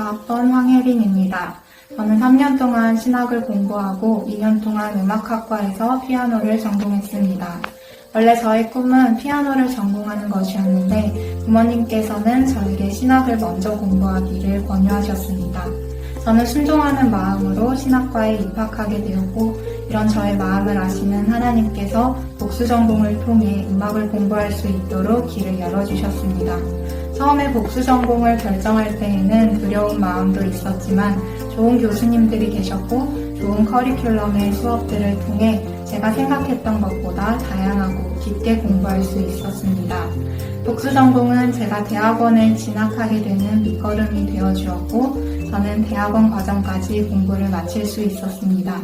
4학번 황혜린입니다. 저는 3년 동안 신학을 공부하고 2년 동안 음악학과에서 피아노를 전공했습니다. 원래 저의 꿈은 피아노를 전공하는 것이었는데 부모님께서는 저에게 신학을 먼저 공부하기를 권유하셨습니다. 저는 순종하는 마음으로 신학과에 입학하게 되었고 이런 저의 마음을 아시는 하나님께서 복수 전공을 통해 음악을 공부할 수 있도록 길을 열어주셨습니다. 처음에 복수 전공을 결정할 때에는 두려운 마음도 있었지만 좋은 교수님들이 계셨고 좋은 커리큘럼의 수업들을 통해 제가 생각했던 것보다 다양하고 깊게 공부할 수 있었습니다. 복수 전공은 제가 대학원에 진학하게 되는 밑거름이 되어 주었고 저는 대학원 과정까지 공부를 마칠 수 있었습니다.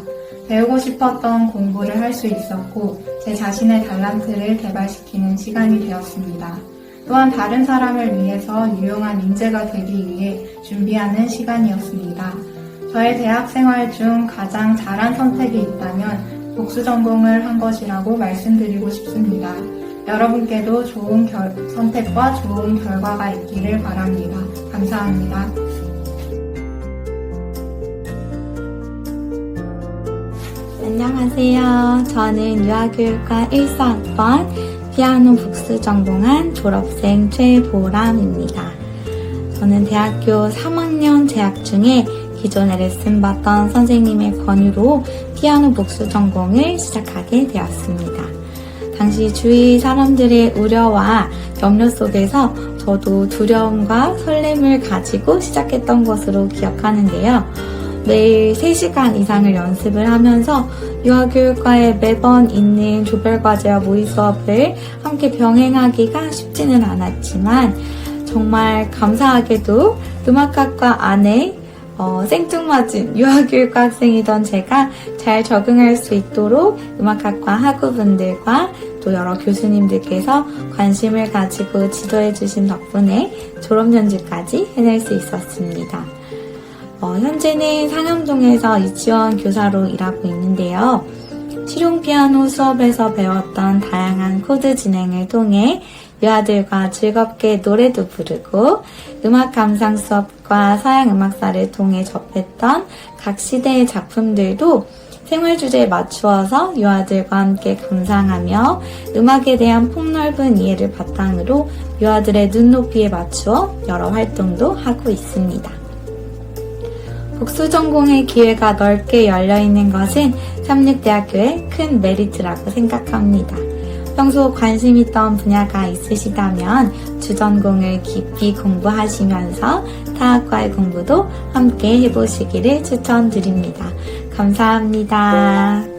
배우고 싶었던 공부를 할 수 있었고 제 자신의 달란트를 개발시키는 시간이 되었습니다. 또한 다른 사람을 위해서 유용한 인재가 되기 위해 준비하는 시간이었습니다. 저의 대학 생활 중 가장 잘한 선택이 있다면 복수 전공을 한 것이라고 말씀드리고 싶습니다. 여러분께도 좋은 결- 선택과 좋은 결과가 있기를 바랍니다. 감사합니다. 안녕하세요. 저는 유아교육과 1사학번 피아노 북스 전공한 졸업생 최보람입니다. 저는 대학교 3학년 재학 중에 기존에 레슨 받던 선생님의 권유로 피아노 북스 전공을 시작하게 되었습니다. 당시 주위 사람들의 우려와 염려 속에서 저도 두려움과 설렘을 가지고 시작했던 것으로 기억하는데요. 매일 3시간 이상을 연습을 하면서 유아교육과에 매번 있는 조별과제와 모의 수업을 함께 병행하기가 쉽지는 않았지만 정말 감사하게도 음악학과 안에 어, 생뚱맞은 유아교육과 학생이던 제가 잘 적응할 수 있도록 음악학과 학우분들과 또 여러 교수님들께서 관심을 가지고 지도해 주신 덕분에 졸업연주까지 해낼 수 있었습니다. 어, 현재는 상암동에서 유치원 교사로 일하고 있는데요. 실용 피아노 수업에서 배웠던 다양한 코드 진행을 통해 유아들과 즐겁게 노래도 부르고 음악 감상 수업과 서양 음악사를 통해 접했던 각 시대의 작품들도 생활 주제에 맞추어서 유아들과 함께 감상하며 음악에 대한 폭넓은 이해를 바탕으로 유아들의 눈높이에 맞추어 여러 활동도 하고 있습니다. 복수 전공의 기회가 넓게 열려 있는 것은 삼육대학교의 큰 메리트라고 생각합니다. 평소 관심 있던 분야가 있으시다면 주전공을 깊이 공부하시면서 타학과의 공부도 함께 해보시기를 추천드립니다. 감사합니다.